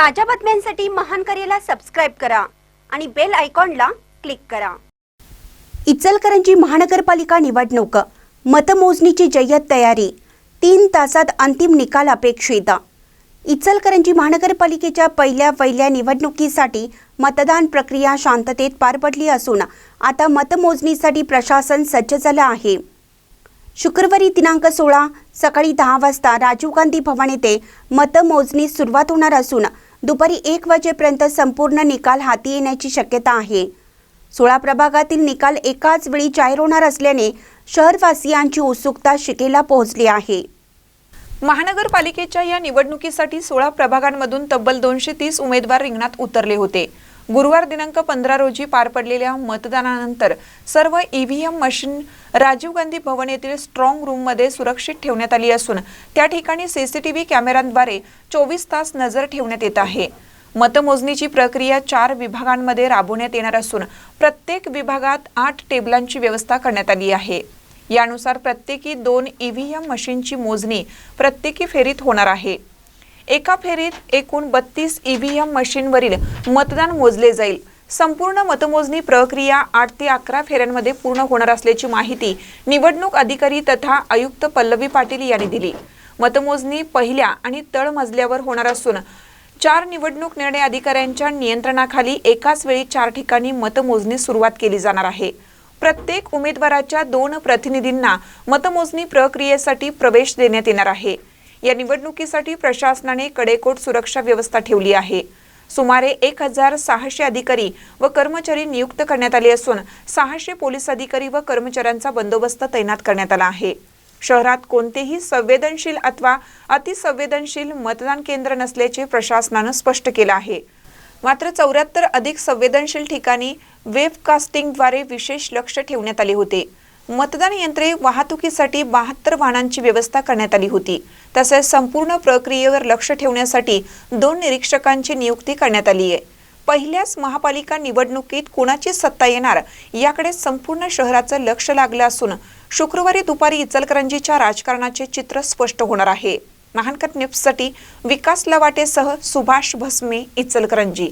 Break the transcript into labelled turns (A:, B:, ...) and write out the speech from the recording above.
A: ताज्या बातम्यांसाठी महान करेला सबस्क्राईब करा आणि बेल आयकॉनला क्लिक करा. इचलकरंजी महानगरपालिका निवडणूक मतमोजणीची जय्यत तयारी तीन तासात अंतिम निकाल अपेक्षित. इचलकरंजी महानगरपालिकेच्या पहिल्या पहिल्या निवडणुकीसाठी मतदान प्रक्रिया शांततेत पार पडली असून आता मतमोजणीसाठी प्रशासन सज्ज झालं आहे. शुक्रवारी दिनांक सोळा सकाळी दहा वाजता राजीव गांधी भवन येथे मतमोजणी सुरुवात होणार असून दुपारी एक वाजेपर्यंत संपूर्ण निकाल हाती येण्याची शक्यता आहे. सोळा प्रभागातील निकाल एकाच वेळी जाहीर होणार असल्याने शहरवासियांची उत्सुकता शिकेला पोहोचली आहे.
B: महानगरपालिकेच्या या निवडणुकीसाठी सोळा प्रभागांमधून तब्बल दोनशे तीस उमेदवार रिंगणात उतरले होते. गुरुवार दिनांक पंधरा रोजी पार पडलेल्या मतदानानंतर सर्व ईव्हीएम मशीन राजीव गांधी भवन येथील स्ट्रॉंग रूममध्ये सुरक्षित ठेवण्यात आली असून त्या ठिकाणी सीसीटीव्ही कॅमेऱ्यांद्वारे चोवीस तास नजर ठेवण्यात येत आहे. मतमोजणीची प्रक्रिया चार विभागांमध्ये राबवण्यात येणार असून प्रत्येक विभागात आठ टेबलांची व्यवस्था करण्यात आली आहे. यानुसार प्रत्येकी दोन ईव्हीएम मशीनची मोजणी प्रत्येकी फेरीत होणार आहे. एका फेरीत एकूण बत्तीस ईव्हीएम मशीनवरील मतदान मोजले जाईल. संपूर्ण मतमोजणी प्रक्रिया आठ ते अकरा फेऱ्यांमध्ये पूर्ण होणार असल्याची माहिती निवडणूक अधिकारी तथा आयुक्त पल्लवी पाटील यांनी दिली. मतमोजणी पहिल्या आणि तळमजल्यावर होणार असून चार निवडणूक निर्णय अधिकाऱ्यांच्या नियंत्रणाखाली एकाच वेळी चार ठिकाणी मतमोजणी सुरुवात केली जाणार आहे. प्रत्येक उमेदवाराच्या दोन प्रतिनिधींना मतमोजणी प्रक्रियेसाठी प्रवेश देण्यात येणार आहे. या निवडणुकीसाठी प्रशासनाने कडेकोट सुरक्षा व्यवस्था ठेवली आहे. सुमारे एक हजार सहाशे अधिकारी व कर्मचारी नियुक्त करण्यात आले असून सहाशे पोलीस अधिकारी व कर्मचाऱ्यांचा बंदोबस्त तैनात करण्यात आला आहे. शहरात कोणतेही संवेदनशील अथवा अतिसंवेदनशील मतदान केंद्र नसल्याचे प्रशासनानं स्पष्ट केलं आहे. मात्र चौऱ्याहत्तर अधिक संवेदनशील ठिकाणी वेबकास्टिंगद्वारे विशेष लक्ष ठेवण्यात आले होते. मतदान यंत्रे वाहतुकीसाठी बहात्तर वाहनांची व्यवस्था करण्यात आली होती. तसेच संपूर्ण प्रक्रियेवर लक्ष ठेवण्यासाठी दोन निरीक्षकांची नियुक्ती करण्यात आली आहे. पहिल्याच महापालिका निवडणुकीत कोणाची सत्ता येणार याकडे संपूर्ण शहराचं लक्ष लागलं असून शुक्रवारी दुपारी इचलकरंजीच्या राजकारणाचे चित्र स्पष्ट होणार आहे. महानकर न्यूजसाठी विकास लवाटेसह सुभाष भस्मे इचलकरंजी.